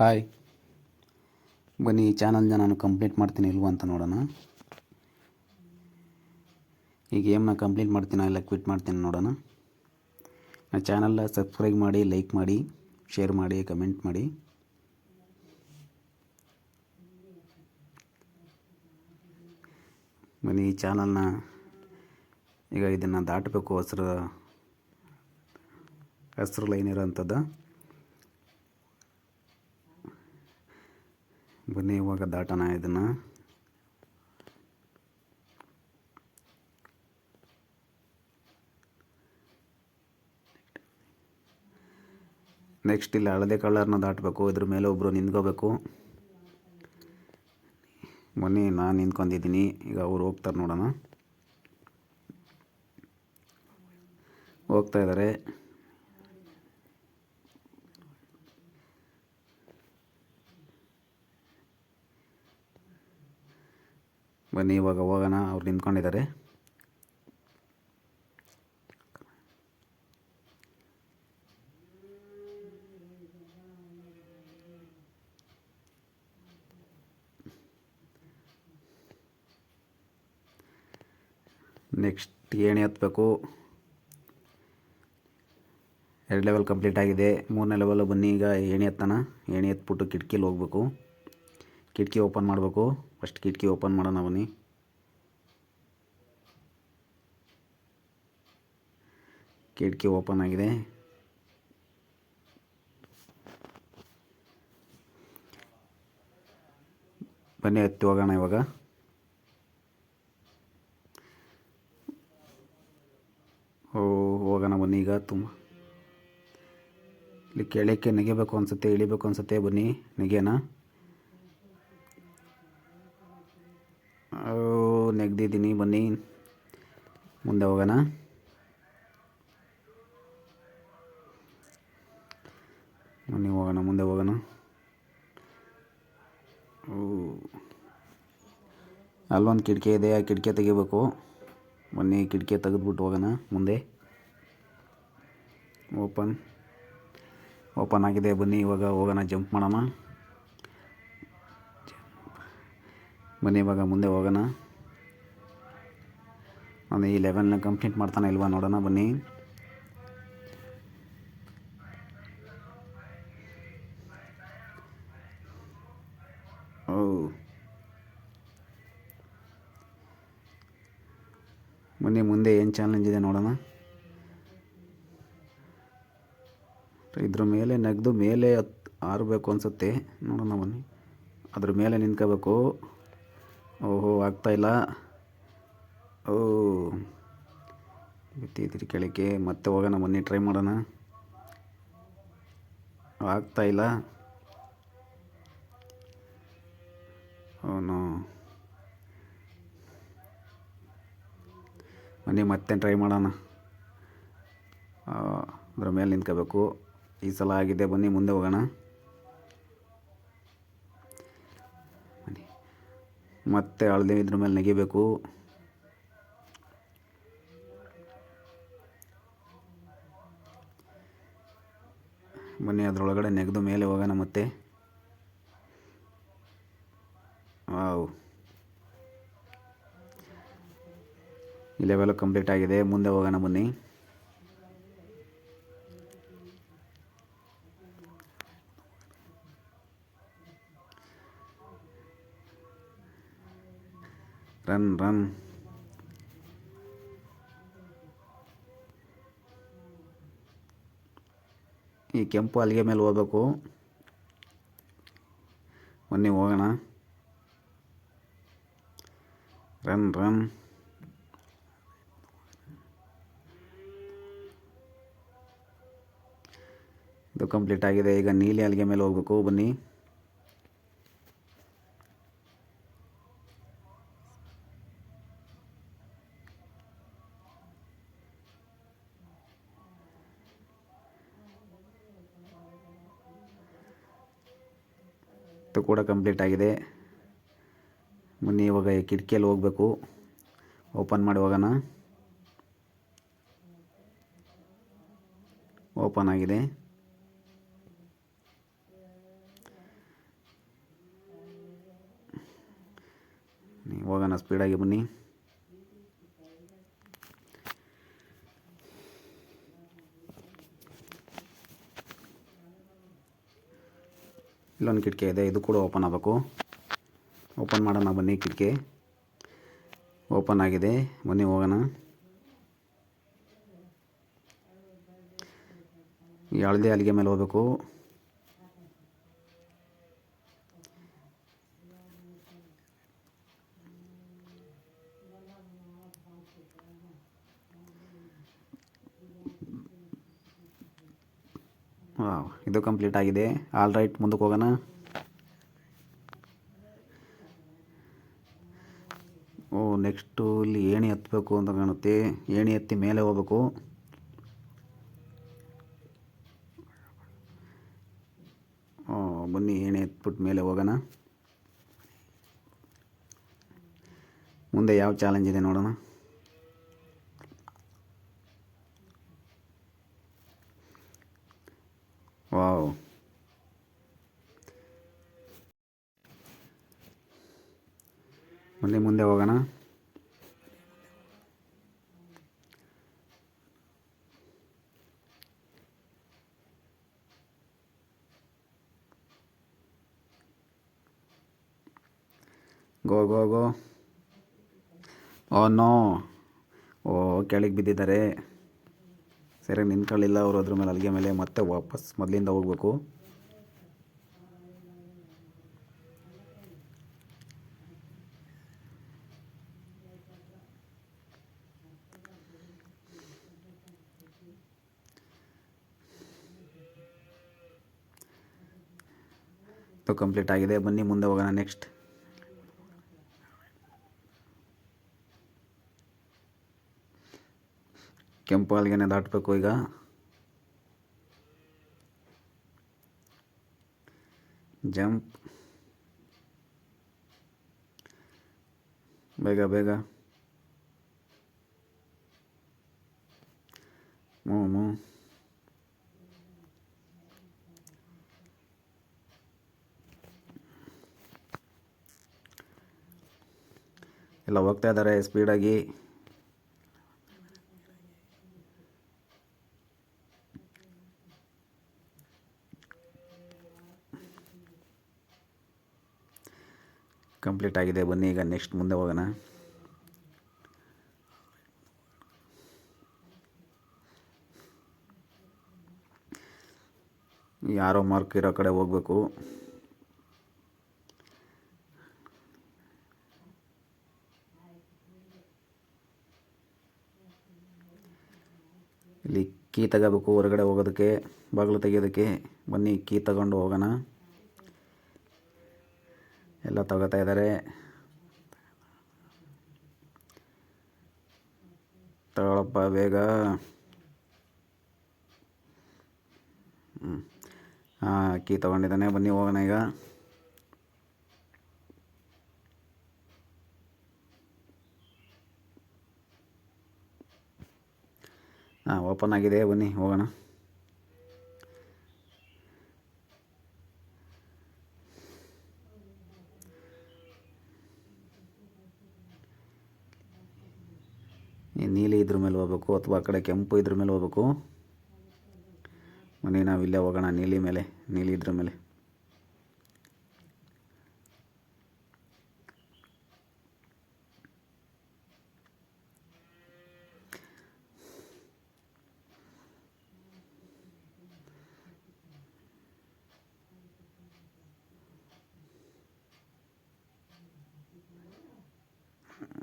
Hi ಬನ್ನಿ, ಈ ಚಾನಲ್ನ ನಾನು ಕಂಪ್ಲೀಟ್ ಮಾಡ್ತೀನಿ ಇಲ್ವ ಅಂತ ನೋಡೋಣ. ಈ ಗೇಮ್ನ ಕಂಪ್ಲೀಟ್ ಮಾಡ್ತೀನಿ ಇಲ್ಲ ಕ್ವಿಟ್ ಮಾಡ್ತೀನಿ ನೋಡೋಣ. ನನ್ನ ಚಾನಲ್ನ ಸಬ್ಸ್ಕ್ರೈಬ್ ಮಾಡಿ ಲೈಕ್ ಮಾಡಿ ಶೇರ್ ಮಾಡಿ ಕಮೆಂಟ್ ಮಾಡಿ. ಬನ್ನಿ, ಈ ಚಾನಲ್ನ ಈಗ ಇದನ್ನು ದಾಟಬೇಕು, ಹಸ್ರು ಹಸ್ರು ಲೈನ್ ಇರೋಂಥದ್ದು. ಬನ್ನಿ, ಇವಾಗ ದಾಟೋಣ ಇದನ್ನು. ನೆಕ್ಸ್ಟ್ ಇಲ್ಲಿ ಹಳದಿ ಕಲರ್ನ ದಾಟಬೇಕು, ಇದ್ರ ಮೇಲೆ ಒಬ್ಬರು ನಿಂತ್ಕೋಬೇಕು. ಬನ್ನಿ, ನಾನು ನಿಂತ್ಕೊಂಡಿದ್ದೀನಿ, ಈಗ ಅವ್ರು ಹೋಗ್ತಾರೆ ನೋಡೋಣ. ಹೋಗ್ತಾ ಇದ್ದಾರೆ ಬನ್ನಿ, ಇವಾಗ ಹೋಗೋಣ. ಅವ್ರು ನಿಂತ್ಕೊಂಡಿದ್ದಾರೆ. ನೆಕ್ಸ್ಟ್ ಏಣಿ ಹತ್ತಬೇಕು ಎರಡು ಲೆವೆಲ್ ಕಂಪ್ಲೀಟ್ ಆಗಿದೆ. ಮೂರನೇ ಲೆವೆಲ್ ಬನ್ನಿ, ಈಗ ಏಣಿ ಹತ್ತೋಣ. ಏಣಿ ಹತ್ಬಿಟ್ಟು ಕಿಟಕಿಲಿ ಹೋಗ್ಬೇಕು. ಕಿಟಕಿ ಓಪನ್ ಮಾಡಬೇಕು. ಫಸ್ಟ್ ಕಿಟಕಿ ಓಪನ್ ಮಾಡೋಣ ಬನ್ನಿ. ಕಿಟಕಿ ಓಪನ್ ಆಗಿದೆ. ಬನ್ನಿ, ಹತ್ತಿ ಹೋಗೋಣ ಇವಾಗ. ಓ, ಹೋಗೋಣ ಬನ್ನಿ ಈಗ ತುಂಬ. ಇಲ್ಲಿ ಕೆಳಕ್ಕೆ ನೆಗೆಬೇಕು ಅನಿಸುತ್ತೆ, ಇಳಿಬೇಕು ಅನ್ಸುತ್ತೆ, ಬನ್ನಿ ನೆಗೆನ ನೆಗ್ದಿದ್ದೀನಿ ಬನ್ನಿ. ಮುಂದೆ ಹೋಗೋಣ. ಬನ್ನಿ, ಹೋಗೋಣ. ಮುಂದೆ ಹೋಗೋಣ. ಅಲ್ಲೊಂದು ಕಿಟಕಿ ಇದೆ. ಆ ಕಿಟಕಿ ತೆಗಿಬೇಕು. ಬನ್ನಿ, ಕಿಟಕಿ ತೆಗೆದ್ಬಿಟ್ಟು ಹೋಗೋಣ ಮುಂದೆ. ಓಪನ್. ಓಪನ್ ಆಗಿದೆ. ಬನ್ನಿ, ಇವಾಗ ಹೋಗೋಣ. ಜಂಪ್ ಮಾಡೋಣ. ಬನ್ನಿ, ಇವಾಗ ಮುಂದೆ ಹೋಗೋಣ. ನಾನು ಈ ಲೆವೆಲ್ನ ಕಂಪ್ಲೀಟ್ ಮಾಡ್ತಾನೆ ಇಲ್ವಾ ನೋಡೋಣ, ಬನ್ನಿ. ಓ. ಬನ್ನಿ, ಮುಂದೆ ಏನು ಚಾಲೆಂಜ್ ಇದೆ ನೋಡೋಣ. ಇದ್ರ ಮೇಲೆ ನಗ್ದು ಮೇಲೆ ಹತ್ ಆರಬೇಕು ಅನಿಸುತ್ತೆ. ನೋಡೋಣ ಬನ್ನಿ. ಅದ್ರ ಮೇಲೆ ನಿಂತ್ಕೋಬೇಕು. ಓಹೋ ಆಗ್ತಾಯಿಲ್ಲ ಓ ಬಿತ್ತಿದ್ರಿ ಕೆಳಕ್ಕೆ. ಮತ್ತೆ ಹೋಗೋಣ, ಮೊನ್ನೆ ಟ್ರೈ ಮಾಡೋಣ. ಆಗ್ತಾಯಿಲ್ಲ ಅವನು ಬನ್ನಿ ಮತ್ತೆ ಟ್ರೈ ಮಾಡೋಣ. ಅದ್ರ ಮೇಲೆ ನಿಂತ್ಕೋಬೇಕು. ಈ ಸಲ ಆಗಿದೆ, ಬನ್ನಿ, ಮುಂದೆ ಹೋಗೋಣ. ಮತ್ತೆ ಅಳದೇ ಇದ್ರ ಮೇಲೆ ನೆಗಿಬೇಕು. ಬನ್ನಿ, ಅದರೊಳಗಡೆ ನೆಗೆದು ಮೇಲೆ ಹೋಗೋಣ ಮತ್ತೆ. ವಾವ್. ಈ ಲೆವೆಲ್ ಕಂಪ್ಲೀಟ್ ಆಗಿದೆ. ಮುಂದೆ ಹೋಗೋಣ ಬನ್ನಿ. ರನ್ ರನ್ ಈ ಕೆಂಪು ಅಲ್ಲಿಗೆ ಮೇಲೆ ಹೋಗ್ಬೇಕು. ಬನ್ನಿ, ಹೋಗೋಣ. Run run. ಇದು ಕಂಪ್ಲೀಟ್ ಆಗಿದೆ. ಈಗ ನೀಲಿ ಅಲ್ಲಿಗೆ ಮೇಲೆ ಹೋಗ್ಬೇಕು. ಬನ್ನಿ. ಕೂಡ ಕಂಪ್ಲೀಟ್ ಆಗಿದೆ. ಬನ್ನಿ, ಇವಾಗ ಕಿಟಕಿಯಲ್ಲಿ ಹೋಗಬೇಕು. ಓಪನ್ ಮಾಡಿ ಹೋಗೋಣ. ಓಪನ್ ಆಗಿದೆ. ಹೋಗೋಣ ಸ್ಪೀಡಾಗಿ ಬನ್ನಿ. ಇಲ್ಲೊಂದು ಕಿಟಕಿ ಇದೆ, ಇದು ಕೂಡ ಓಪನ್ ಆಗಬೇಕು. ಓಪನ್ ಮಾಡೋಣ ಬನ್ನಿ ಕಿಟಕಿ. ಓಪನ್ ಆಗಿದೆ. ಬನ್ನಿ ಹೋಗೋಣ. ಹಳದಿ ಅಲ್ಲಿಗೆ ಮೇಲೆ ಹೋಗ್ಬೇಕು. ಇದು ಕಂಪ್ಲೀಟ್ ಆಗಿದೆ. ಆಲ್ ರೈಟ್ ಮುಂದಕ್ಕೆ ಹೋಗೋಣ. ಓ ನೆಕ್ಸ್ಟು ಇಲ್ಲಿ ಏಣಿ ಹತ್ತಬೇಕು ಅಂತ ಕಾಣುತ್ತೆ. ಏಣಿ ಹತ್ತಿ ಮೇಲೆ ಹೋಗ್ಬೇಕು. ಬನ್ನಿ, ಏಣಿ ಎತ್ಬಿಟ್ಟು ಮೇಲೆ ಹೋಗೋಣ. ಮುಂದೆ ಯಾವ ಚಾಲೆಂಜ್ ಇದೆ ನೋಡೋಣ. ವಾವ್ ಮುಂದೆ ಮುಂದೆ ಹೋಗೋಣ. ಗೋ ಗೋ ಗೋ. Oh no. ಓ ಕೆಳಗೆ ಬಿದ್ದಿದ್ದಾರೆ. ಸರಿಯಾಗಿ ನಿಂತ್ಕೊಳ್ಳಿಲ್ಲ ಅವರು ಅದ್ರ ಮೇಲೆ ಅಲ್ಲಿಗೆ ಮೇಲೆ, ಮತ್ತೆ ವಾಪಸ್ ಮೊದಲಿಂದ ಹೋಗ್ಬೇಕು. ಕಂಪ್ಲೀಟ್ ಆಗಿದೆ. ಬನ್ನಿ, ಮುಂದೆ ಹೋಗೋಣ ನೆಕ್ಸ್ಟ್ ಕೆಂಪು ಅಲ್ಲಿಗೆ ದಾಟಬೇಕು ಈಗ. ಜಂಪ್. ಬೇಗ ಬೇಗ. ಮೂ ಮೂ. ಎಲ್ಲ ಹೋಗ್ತಾ ಇದ್ದಾರೆ ಸ್ಪೀಡಾಗಿ. ಕಂಪ್ಲೀಟ್ ಆಗಿದೆ. ಬನ್ನಿ, ಈಗ ನೆಕ್ಸ್ಟ್ ಮುಂದೆ ಹೋಗೋಣ. ಯಾರೋ ಮಾರ್ಕ್ ಇರೋ ಕಡೆ ಹೋಗಬೇಕು. ಇಲ್ಲಿ ಕೀ ತಗೋಬೇಕು ಹೊರಗಡೆ ಹೋಗೋದಕ್ಕೆ, ಬಾಗಿಲು ತೆಗೆಯೋದಕ್ಕೆ. ಬನ್ನಿ, ಕೀ ತಗೊಂಡು ಹೋಗೋಣ. ಎಲ್ಲ ತಗೋತಾ ಇದ್ದಾರೆ. ತಗೊಳಪ್ಪ ಬೇಗ. ಹ್ಞೂ ಹಾಂ ಅಕ್ಕಿ ತೊಗೊಂಡಿದ್ದಾನೆ. ಬನ್ನಿ, ಹೋಗೋಣ ಈಗ. ಹಾಂ ಓಪನ್ ಆಗಿದೆ. ಬನ್ನಿ, ಹೋಗೋಣ. ನೀಲಿ ಇದ್ರ ಮೇಲೆ ಹೋಗ್ಬೇಕು ಅಥವಾ ಆ ಕಡೆ ಕೆಂಪು ಇದ್ರ ಮೇಲೆ ಹೋಗ್ಬೇಕು? ಮನೆ ನಾವು ಇಲ್ಲೇ ಹೋಗೋಣ, ನೀಲಿ ಮೇಲೆ, ನೀಲಿ ಇದ್ರ ಮೇಲೆ.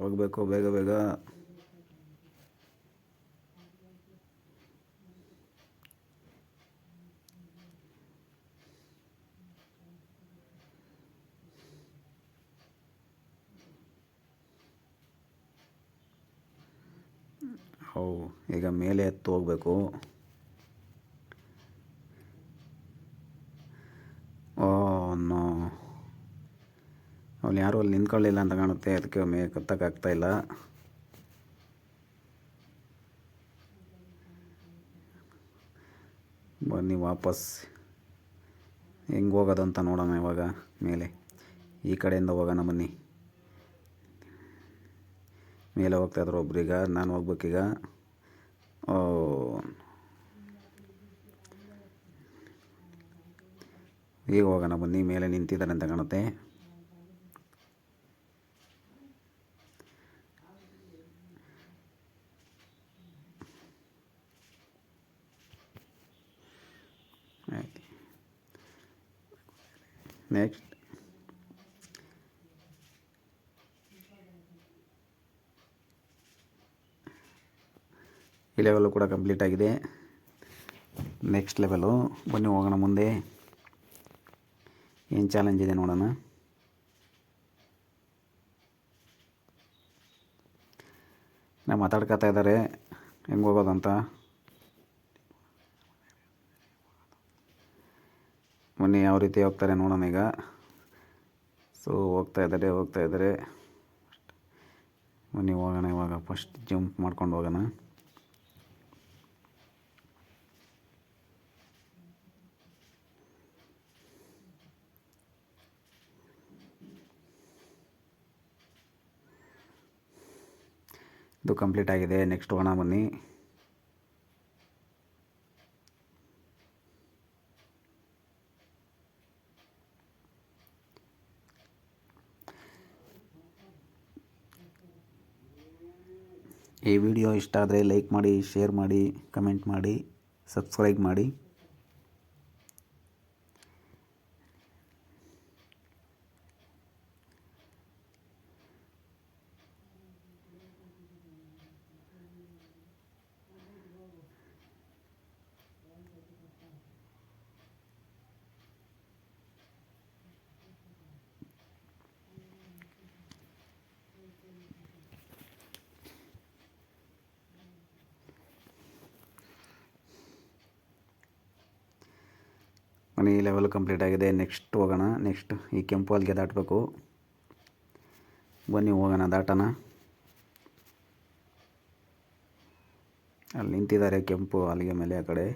ಹೋಗಬೇಕು, ಬೇಗ ಬೇಗ. ಹೌ, ಈಗ ಮೇಲೆ ಎತ್ತು ಹೋಗಬೇಕು. Oh, no. ಅವ್ನು ಯಾರು ಅಲ್ಲಿ ನಿಂತ್ಕೊಳ್ಳಿಲ್ಲ ಅಂತ ಕಾಣುತ್ತೆ, ಅದಕ್ಕೆ ಮೇ ಕತ್ತಕ್ಕಾಗ್ತಾ ಇಲ್ಲ. ಬನ್ನಿ ವಾಪಸ್. ಹೆಂಗೆ ಹೋಗೋದು ಅಂತ ನೋಡೋಣ ಇವಾಗ, ಮೇಲೆ. ಈ ಕಡೆಯಿಂದ ಹೋಗೋಣ ಬನ್ನಿ. ಮೇಲೆ ಹೋಗ್ತಾಯಿದ್ರು ಒಬ್ರೀಗ ನಾನು ಹೋಗ್ಬೇಕೀಗ. ಈಗ ಹೋಗೋಣ ಬನ್ನಿ ಮೇಲೆ ನಿಂತಿದ್ದಾರೆ ಅಂತ ಕಾಣುತ್ತೆ. ನೆಕ್ಸ್ಟ್ ಈ ಲೆವೆಲ್ಲು ಕೂಡ ಕಂಪ್ಲೀಟ್ ಆಗಿದೆ. ನೆಕ್ಸ್ಟ್ ಲೆವೆಲು ಬನ್ನಿ, ಹೋಗೋಣ ಮುಂದೆ. ಏನು ಚಾಲೆಂಜ್ ಇದೆ ನೋಡೋಣ. ನಾ ಮಾತಾಡ್ಕೊತಾ ಇದ್ದಾರೆ. ಹೆಂಗೆ ಹೋಗೋದಂತ ಬನ್ನಿ, ಯಾವ ರೀತಿ ಹೋಗ್ತಾರೆ ನೋಡೋಣ ಈಗ. ಸೊ ಹೋಗ್ತಾ ಇದ್ದಾರೆ ಹೋಗ್ತಾ ಇದ್ದಾರೆ. ಬನ್ನಿ, ಹೋಗೋಣ ಇವಾಗ. ಫಸ್ಟ್ ಜಂಪ್ ಮಾಡ್ಕೊಂಡು ಹೋಗೋಣ. ಇದು ಕಂಪ್ಲೀಟ್ ಆಗಿದೆ. ನೆಕ್ಸ್ಟ್ ಒಣ ಬನ್ನಿ. ಈ ವಿಡಿಯೋ ಇಷ್ಟ ಆದರೆ ಲೈಕ್ ಮಾಡಿ, ಶೇರ್ ಮಾಡಿ, ಕಮೆಂಟ್ ಮಾಡಿ, ಸಬ್ಸ್ಕ್ರೈಬ್ ಮಾಡಿ. ಈ ಲೆವೆಲ್ ಕಂಪ್ಲೀಟ್ ಆಗಿದೆ. ನೆಕ್ಸ್ಟ್ ಹೋಗೋಣ. ನೆಕ್ಸ್ಟ್ ಈ ಕೆಂಪು ಅಲ್ಲಿಗೆ ದಾಟಬೇಕು. ಬನ್ನಿ ಹೋಗೋಣ, ದಾಟೋಣ. ಅಲ್ಲಿ ನಿಂತಿದ್ದಾರೆ ಕೆಂಪು ಅಲ್ಲಿಗೆ ಮೇಲೆ ಆ ಕಡೆ.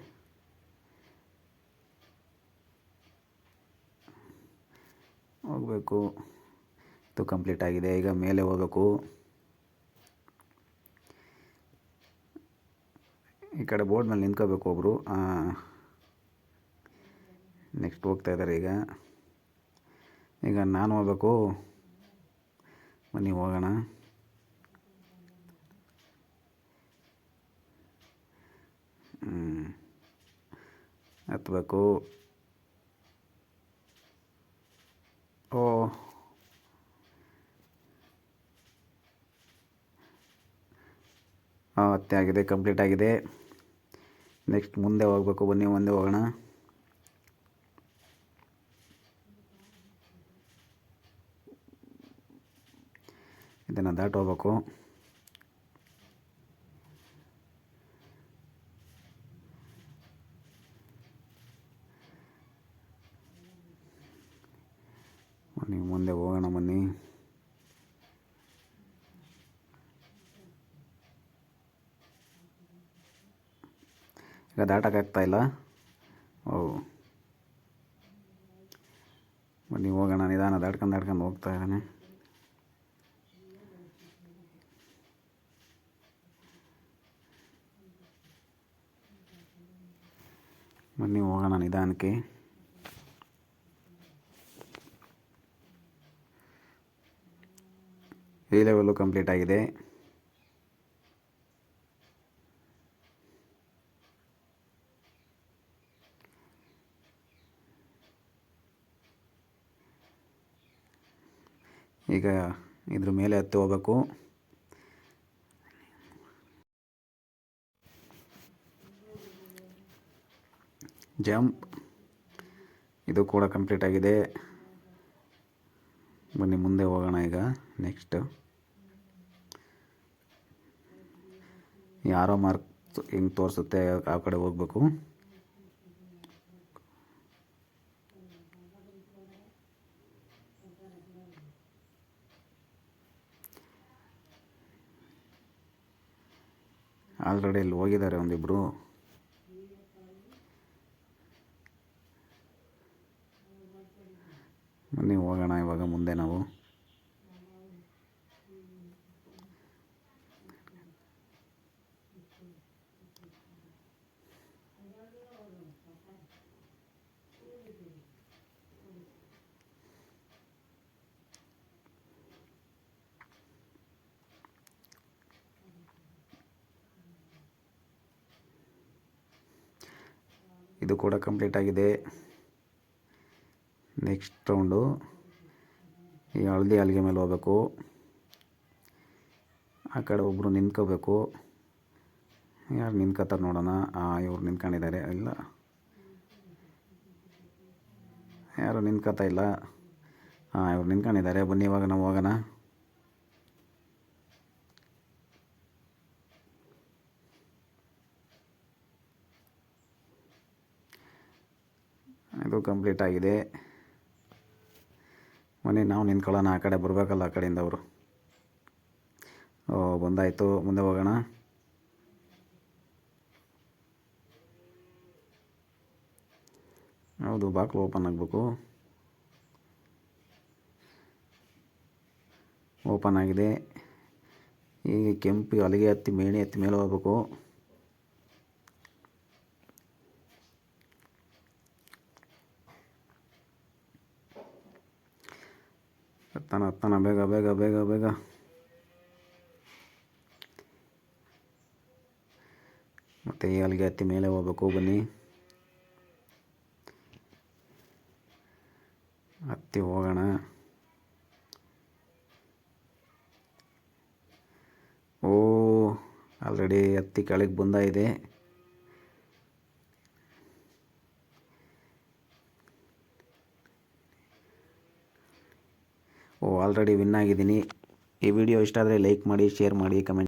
ಹೋಗಬೇಕು. ಇದು ಕಂಪ್ಲೀಟ್ ಆಗಿದೆ. ಈಗ ಮೇಲೆ ಹೋಗಬೇಕು. ಈ ಕಡೆ ಬೋರ್ಡ್ ಮೇಲೆ ನಿಂತ್ಕೋಬೇಕು ಒಬ್ಬರು ನೆಕ್ಸ್ಟ್ ಹೋಗ್ತಾ ಇದ್ದಾರೆ ಈಗ. ಈಗ ನಾನು ಹೋಗ್ಬೇಕು. ಬನ್ನಿ, ಹೋಗೋಣ. ಹತ್ಬೇಕು. ಓ. ಹತ್ತೆ ಆಗಿದೆ, ಕಂಪ್ಲೀಟ್ ಆಗಿದೆ. ನೆಕ್ಸ್ಟ್ ಮುಂದೆ ಹೋಗ್ಬೇಕು. ಬನ್ನಿ, ಮುಂದೆ ಹೋಗೋಣ. ಇದನ್ನು ದಾಟೋಬೇಕು ಬನ್ನಿ, ಮುಂದೆ ಹೋಗೋಣ, ಬನ್ನಿ. ಈಗ ದಾಟಕ್ಕಾಗ್ತಾ ಇಲ್ಲ. ಓ. ಬನ್ನಿ, ಹೋಗೋಣ. ನಿಧಾನ ದಾಟ್ಕೊಂಡು ದಾಟ್ಕೊಂಡು ಹೋಗ್ತಾ ಇದ್ದಾನೆ. ಬನ್ನಿ ಹೋಗೋಣ ನಿಧಾನಕ್ಕೆ ಈ ಲೆವೆಲ್ಲು ಕಂಪ್ಲೀಟ್ ಆಗಿದೆ ಈಗ ಇದ್ರ ಮೇಲೆ ಹತ್ತಿ ಹೋಗ್ಬೇಕು ಜಂಪ್ ಇದು ಕೂಡ ಕಂಪ್ಲೀಟ್ ಆಗಿದೆ. ಬನ್ನಿ, ಮುಂದೆ ಹೋಗೋಣ ಈಗ. ನೆಕ್ಸ್ಟ್ ಯಾರೋ ಮಾರ್ಕ್ ಹೆಂಗೆ ತೋರಿಸುತ್ತೆ ಆ ಕಡೆ ಹೋಗ್ಬೇಕು. ಆಲ್ರೆಡಿ ಇಲ್ಲಿ ಹೋಗಿದ್ದಾರೆ ಒಂದಿಬ್ಬರು ಬನ್ನಿ ಹೋಗೋಣ ಇವಾಗ ಮುಂದೆ ನಾವು. ಇದು ಕೂಡ ಕಂಪ್ಲೀಟ್ ಆಗಿದೆ. Next round. ಈ ಹಳದಿ ಹಲ್ಗೆ ಮೇಲೆ ಹೋಗ್ಬೇಕು. ಆ ಕಡೆ ಒಬ್ಬರು ನಿಂತ್ಕೋಬೇಕು. ಯಾರು ನಿಂತ್ಕೋತಾರೆ ನೋಡೋಣ. ಇವ್ರು ನಿಂತ್ಕೊಂಡಿದ್ದಾರೆ. ಇಲ್ಲ. ಯಾರು ನಿಂತ್ಕೋತಾ ಇಲ್ಲ. ಹಾಂ ಇವ್ರು ನಿಂತ್ಕೊಂಡಿದ್ದಾರೆ. ಬನ್ನಿ, ಇವಾಗ ನಾವು ಹೋಗೋಣ. ಇದು ಕಂಪ್ಲೀಟ್ ಆಗಿದೆ. ಬನ್ನಿ ನಾವು ನಿಂತ್ಕೊಳ್ಳೋಣ, ಆ ಕಡೆ ಬರಬೇಕಲ್ಲ, ಆ ಕಡೆಯಿಂದ ಅವರು. ಓ, ಬಂದಾಯಿತು. ಮುಂದೆ ಹೋಗೋಣ. ಹೌದು, ಬಾಕ್ಲು ಓಪನ್ ಆಗಬೇಕು. ಓಪನ್ ಆಗಿದೆ. ಈಗ ಕೆಂಪು ಅಲ್ಲಿಗೆ ಹತ್ತಿ, ಮೇಣಿ ಹತ್ತಿ ಮೇಲೆ ಹೋಗ್ಬೇಕು. ಹತ್ತಾನ ಹತ್ತಾನ ಬೇಗ ಬೇಗ ಬೇಗ ಬೇಗ. ಮತ್ತು ಅಲ್ಲಿಗೆ ಹತ್ತಿ ಮೇಲೆ ಹೋಗ್ಬೇಕು, ಬನ್ನಿ. ಹತ್ತಿ ಹೋಗೋಣ. ಓ ಆಲ್ರೆಡಿ ಹತ್ತಿ ಕೆಳಗೆ ಬಂದಾಯಿದೆ ಆಲ್ರೆಡಿ ವಿನ್ ಆಗಿದ್ದೀನಿ. ಈ ವಿಡಿಯೋ ಇಷ್ಟ ಆದರೆ ಲೈಕ್ ಮಾಡಿ ಶೇರ್ ಮಾಡಿ ಕಮೆಂಟ್